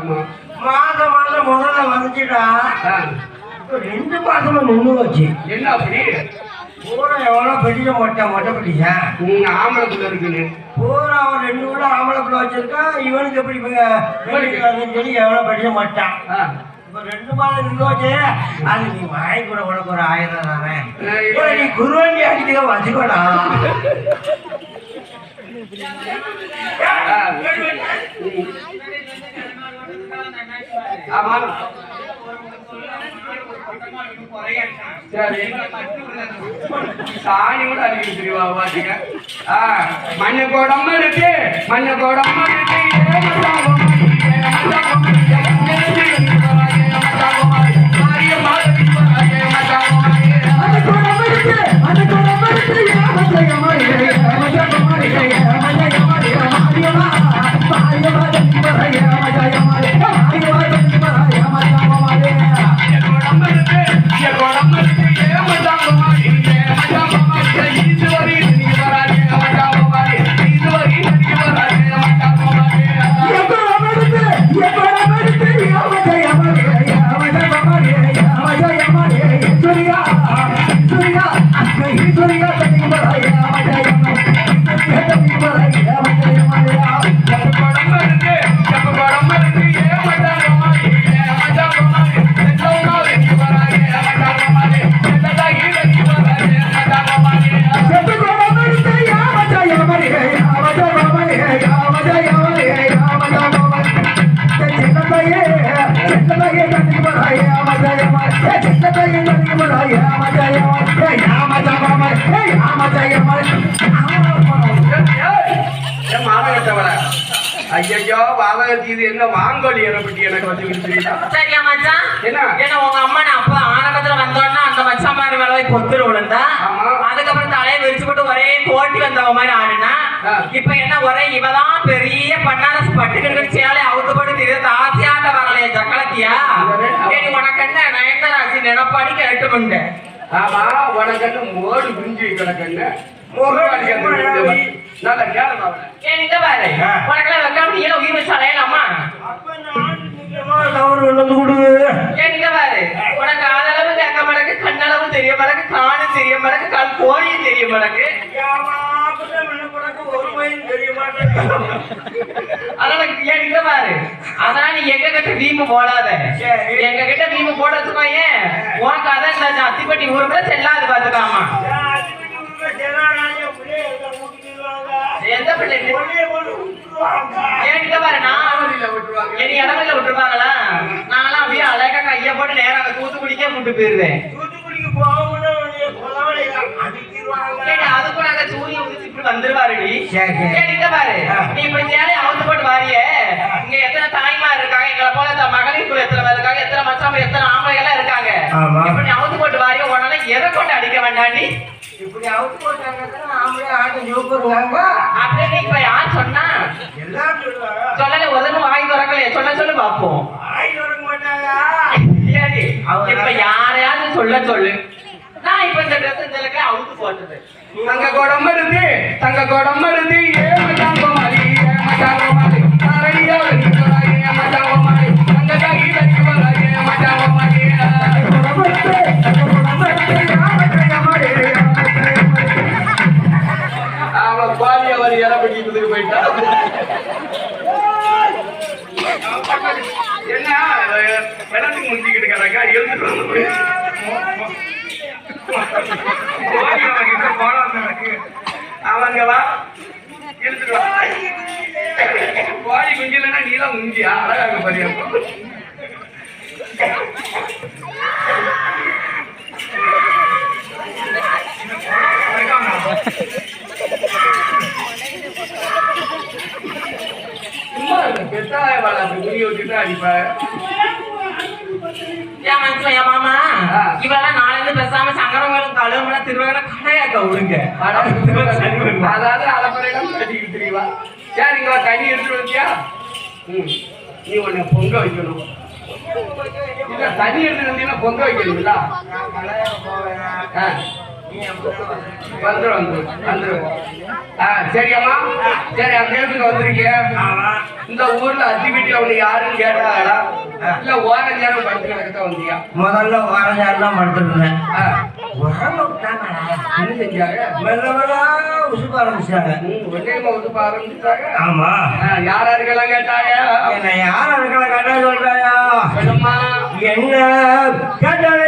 ஆமா. மாதம் மாதம் முதல்ல வந்துச்சுடா ரெண்டு மாசமா நின்று வச்சு என்ன அப்படி? பூரா எவ்வளோ பெரிய மொட்டை மொட்டை பிடிச்சா உங்க ஆம்பளை புள்ள இருக்குன்னு. பூரா அவன் ரெண்டு கூட ஆம்பளை பிள்ளை வச்சிருக்கா இவனுக்கு எப்படி சொல்லி எவ்வளோ பெரிய மட்டான் இப்ப ரெண்டு மாதம் நின்று வச்சு அது நீ வாங்கி கூட உனக்கு ஒரு ஆயிரம் தானே? நீ குருவண்டி அடிக்க வச்சுக்கோடா. ஆ, ம். ஆமா சரி சாணி கூட அடிக்க தெரியுமா பாத்தீங்க மண்ணு கோடம்மா இருக்கு மண்ணு கோடம்மா இருக்கு ஐயோ வாதகத்தி இது என்ன வாங்கோலி பற்றி எனக்கு வந்து சரியா மச்சான் என்ன? ஏன்னா உங்க அம்மா நான் அப்ப ஆரம்பத்துல வந்தோன்னா அந்த மச்சான் மாதிரி மேல போய் பொத்துரு விழுந்தா. அதுக்கப்புறம் தலையை விரிச்சு போட்டு ஒரே போட்டி வந்தவ மாதிரி ஆடுனா. இப்ப என்ன ஒரே இவதான் பெரிய பன்னாரசு பட்டுக்கிட்டு சேலை அவுத்து போட்டு தெரியுது ஆசையாட்ட வரலையே சக்களத்தியா சரி. உனக்கு என்ன நயன்தராசி நினப்பாடி கேட்டு ஆமா உனக்கு என்ன மோடு குஞ்சு கிடக்குன்னு மோடு நல்ல கேளுங்க அவனை. உனக்கெல்லாம் வைக்க முடியல உயிர் ஏன் இங்க பாரு. உனக்கு ஆதளவு கேட்க மடக்கு கண்ணளவு தெரிய மடக்கு காணு தெரிய மடக்கு கண் கோழியும் தெரிய மடக்கு ஏன் எங்க கிட்ட வீம்பு போடுறதுக்கோ ஏன் உனக்கு அதான் அத்திப்பட்டி ஊருக்குள்ள செல்லாது பாத்துக்காமா. தூத்துக்குடிக்கே முட்டு போயிருவேன் உதிச்சு இப்படி வந்துருவாருடி. சரி, பாரு. நீ இப்படி சேலையை அவுத்து போட்டு வாரியே. இங்க எத்தனை தாய்மார் இருக்காங்க, எங்களை போல மகளிர் குழு எத்தனை பேர் இருக்காங்க, எத்தனை மச்சான், எத்தனை ஆம்பளைங்க எல்லாம் இருக்காங்க. இப்ப நீ அவுத்து போட்டு வாரியே, உன்னால எதை கொண்டு அடிக்க வேண்டாண்டி? இப்படி அவுத்து போட்டாங்கன்னா ஆம்பளை ஜோக்குறாங்க அப்படின்னு இப்ப யார் சொன்னா? சொல்லல, உதடு வாய் திறக்கலையே. சொல்ல சொல்லு பாப்போம். இப்ப யாரையாவது சொல்ல சொல்லு. நான் இப்ப இந்த ட்ரெஸ் இந்த அவுத்து போட்டது. தங்க கோடம் மருது தங்க கோடம் மருது ஏ மச்சான் கோமாளி ஏ மச்சான் கோமாளி என் மனுஷன் என் மாமா. இவெல்லாம் நாளைந்து பேசாம சங்கரங்களும் கழுவுலாம் திருவங்கள கடையாக்க விடுங்க. அதாவது அலப்பறையெல்லாம் கட்டிக்கிட்டு தெரியவா சரி இங்க வா, தண்ணி எடுத்து வச்சியா ம். நீ உன்னை பொங்க வைக்கணும். இல்ல தண்ணி எடுத்து வந்தீங்கன்னா பொங்க வைக்கணும்ல? ஆ. சரியாம்மா. சரி அந்த இடத்துக்கு இந்த ஊர்ல அத்தி வீட்டுல உன்னை யாருன்னு கேட்டாங்களா இல்ல ஓரம் நேரம் படுத்து கிடக்கத்தான் வந்தியா? முதல்ல வாரம் தான் படுத்துருந்தேன் உடம்பு. என்ன செஞ்சாங்க? மெல்ல மெல்ல உசுப்ப ஆரம்பிச்சாங்க ம், ஒன்னேமா வந்து ஆரம்பிச்சுட்டாங்க? ஆமா. யார் யாருக்கெல்லாம் கேட்டாங்க? என்ன யார் அதுக்களை கட்ட சொல்றாயா? சொல்லும்மா. என்ன கேட்டாலே கேட்டாங்க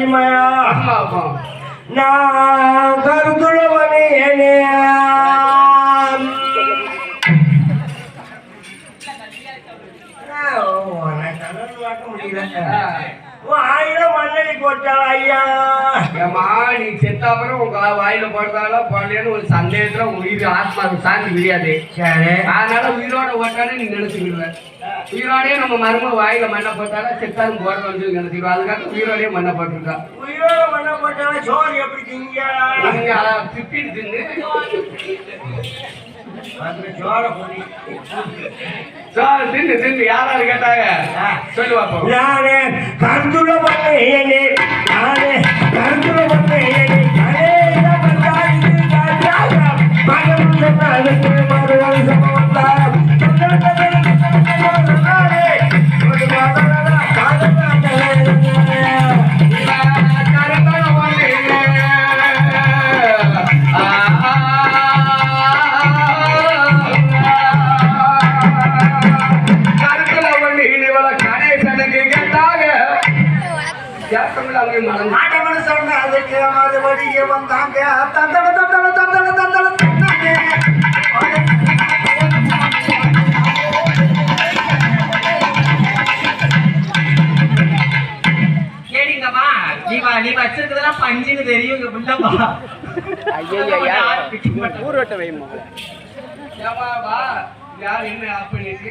கேட்டாங்க ஆமா, ஆமா. நான் கருத்துள்ளவனே ஆ. ஆயிரம் மண்ணடி போட்டாள் ஐயா? ஏம்மா, நீ செத்த அப்புறம் உங்க வாயில போடுறதால போடலன்னு ஒரு சந்தேகத்துல உயிர் ஆத்மாவுக்கு சாந்தி விரியாது சரி. அதனால உயிரோட ஓட்டானே நீ நினைச்சுக்கிடுவ. உயிரோடயே நம்ம மருமக வாயில மண்ணை போட்டாலும் செத்தாலும் போட வந்து நினைச்சுக்கிடுவோம் அதுக்காக உயிரோடயே மண்ணை போட்டிருக்கா. உயிரோட மண்ண போட்டாலும் சோறு எப்படி திங்க? தின்னு. பொடி சார் தின்னு தின்னு. யாராரு கேட்டாங்க? சொல்லு பாப்போம். நானே கருத்துள்ள பண்ணே நானே கருத்துள்ள அதுக்கு மறுபடியே வந்தாங்க. தந்தட தந்தட தந்தட தந்தட தந்தாங்க நீ வச்சிருக்கிறதெல்லாம் பஞ்சுன்னு தெரியும் இங்க புள்ளப்பா ஏம்மா, வா யார்? என்ன ஆஃப் பண்ணிட்டு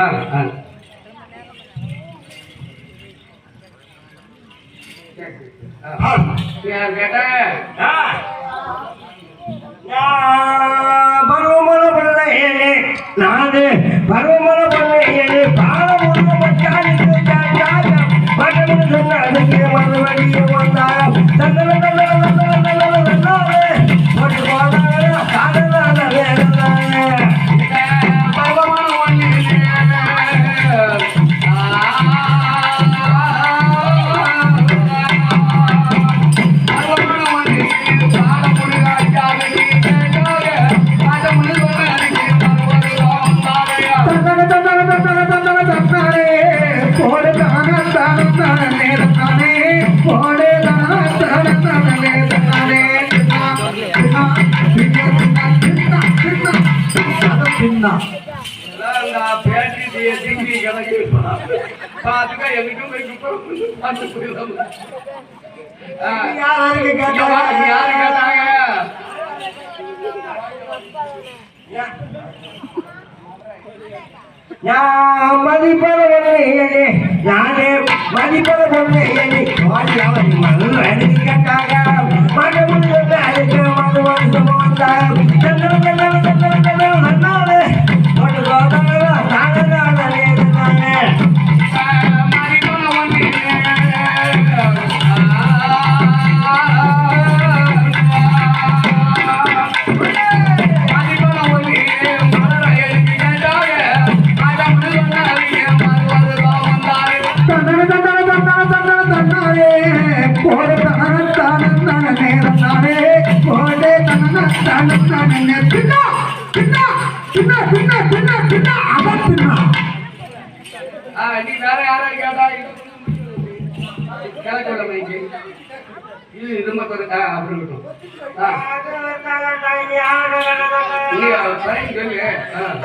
ஆ. ஆ. பருவமல பண்ணையனே நானே பருவமல பண்ணையனே பாலம் மகன் சொன்ன அதுக்கு மறுபடியும் வந்தார் தந்தன தந்தன தந்தன தந்தன. பின்னா மதிப்பதே கேட்டாங்க நானே மதிப்பத பொண்ணு வாடியாவது மது கேட்டாங்க நேரம் தானே ஓடே தன்னா தனம் தானே பின்னா பின்னா பின்னா பின்னா பின்னா பின்னா அவன் பின்னா நீ வேற யாரை கேட்டா கிழக்கோட மைக்கு இது நம்ம அப்புறம்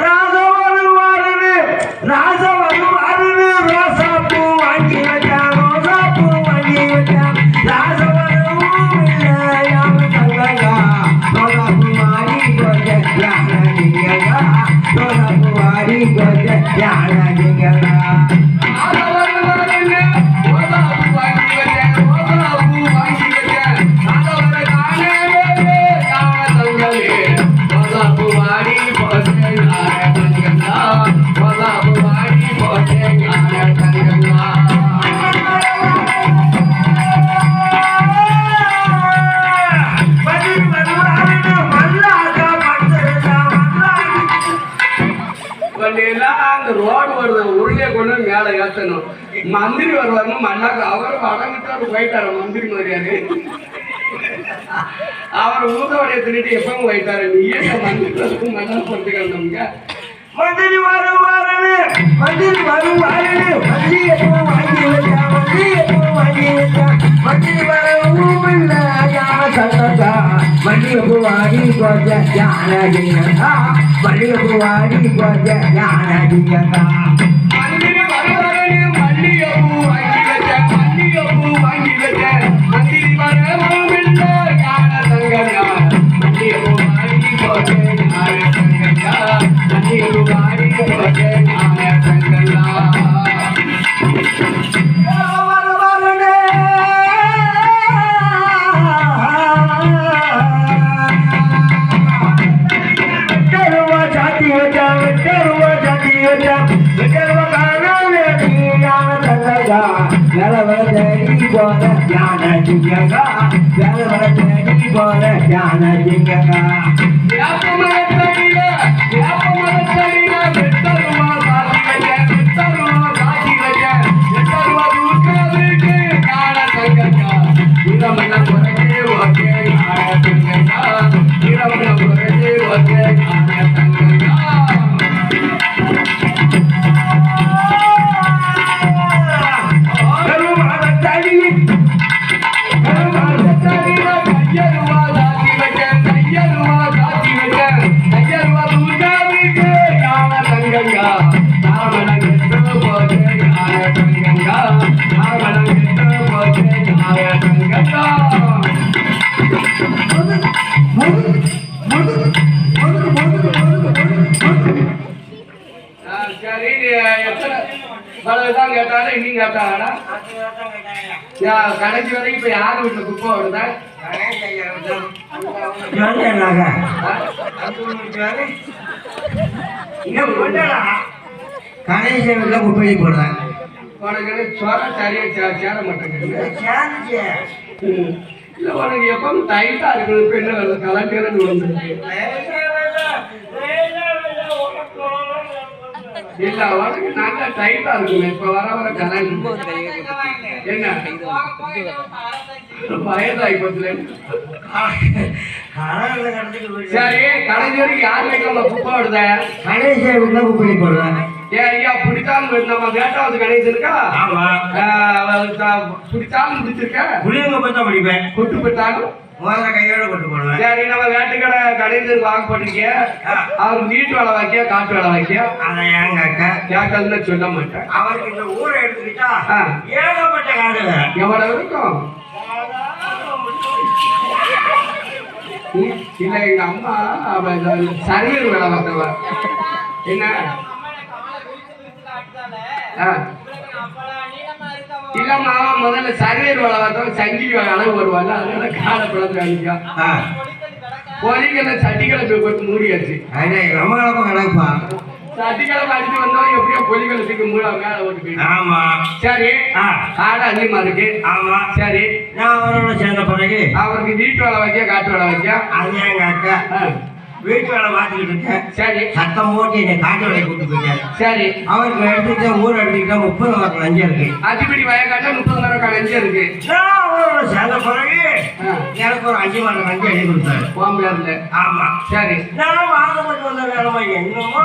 ராஜவாரன் ராஜவ மந்திரி வருவாருன்னு மண்ணாக்கு அவர் வடங்கிட்டு போயிட்டாரு மந்திரி மாதிரியாரு. அவர் ஊதவடைய திருட்டு எப்பவும் போயிட்டாரு. நீயே மந்திரி மன்னர் மண்ணா பொறுத்துக்கணுங்க மந்திரி வரும் வருவாருன்னு மந்திரி வரும் வருவாருன்னு மந்திரி எப்பவும் வாங்கி வச்சா மந்திரி எப்பவும் வாங்கி வச்சா. மந்திரி வரவும் இல்ல யார சந்தா வாடி போச்ச யாரா மல்லிகைப்பூ வாடி போச்ச யாரா போற ஞான யா- கடைசி வரைக்கும் இப்ப யார் வீட்டுல குப்பை வருதா? கணேசன் குப்பை போடுறேன் உனக்கு சொர சரியா சேர மாட்டேங்குது. இல்ல உனக்கு எப்பவும் டைட்டா இருக்குது இப்ப என்ன வருது? இல்ல உனக்கு நல்லா டைட்டா இருக்குமே. இப்ப வர வர கலந்து என்ன? வயதாகி போச்சுல சரி கடைசி யார் வீட்டுல குப்பை வருதா? கணேசன் வீட்டுல குப்பை போடுறேன் ஏன் ஐயா பிடிச்சாலும் நம்ம வேட்டாவது ஆமா. பிடிச்சிருக்க? புளியங்க பத்தா படிப்பேன். கொட்டு போட்டாலும்? முதல்ல கையோட கொண்டு போடுவேன். சரி நம்ம வேட்டுக்கடை கடைசனுக்கு வாங்க போட்டிருக்க அவர் வீட்டு வேலை வைக்க காட்டு வேலை வைக்க அதை ஏங்க அக்கா கேட்கறதுன்னு சொல்ல மாட்டேன். அவருக்கு இந்த ஊரை எடுத்துக்கிட்டா ஆ. ஏகப்பட்ட காடு எவ்வளவு இருக்கும்? இல்ல எங்க அம்மா அவ சர்வீர் வேலை பார்த்தவ. என்ன? ஆ. இல்லம்மா முதல்ல சர்வீர் வேலை பார்த்தவ சங்கிலி வேலை வருவாங்க அதனால காலை பிளந்து அடிக்கா ஆ. பொலிகளை சட்டிக்கிழமை போட்டு மூடியாச்சு. அம்மா அப்பா கணக்குப்பா. சட்டிக்கிழமை அடிச்சு வந்தோம் எப்படியோ பொலிகளை தூக்கி மூட மேல ஓட்டு ஆமா. சரி ஆ. காடு அதிகமா இருக்கு. ஆமா. சரி. நான் அவரோட சேர்ந்த பிறகு அவருக்கு வீட்டு வேலை வைக்க காட்டு வேலை வைக்க. அது எங்க அக்கா. வீட்டு வேலை பார்த்துக்கிட்டு இருக்கேன். சரி. சத்தம் போட்டு என்னை காட்டு வேலை கூட்டு போயிட்டாரு. சரி. அவருக்கு எடுத்துக்கிட்ட ஊர் எடுத்துக்கிட்டா முப்பது மாதம் லஞ்சம் இருக்கு. அத்திப்படி வயக்காட்ட முப்பது மரம் கலைஞ்சு இருக்கு. சேர்ந்த பிறகு. எனக்கு ஒரு அஞ்சு மாதம் லஞ்சம் எழுதி கொடுத்தாரு. பாம்புல இருந்து ஆமா. சரி. நான் வாங்கப்பட்டு வந்தேன் நிலைமை என்னமோ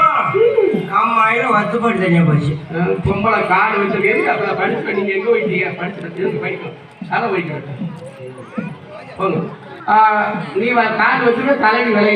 அம்மாயிரம் வத்துப்பட்டு தனியா போச்சு. பொம்பளை காடு வச்சு எதுக்கு அப்ப படிச்சு நீங்க எங்க போயிட்டீங்க படிச்சு படிக்கணும். தலை படிக்கணும் போங்க. நீ காடு வச்சுட்டு தலைக்கு விலை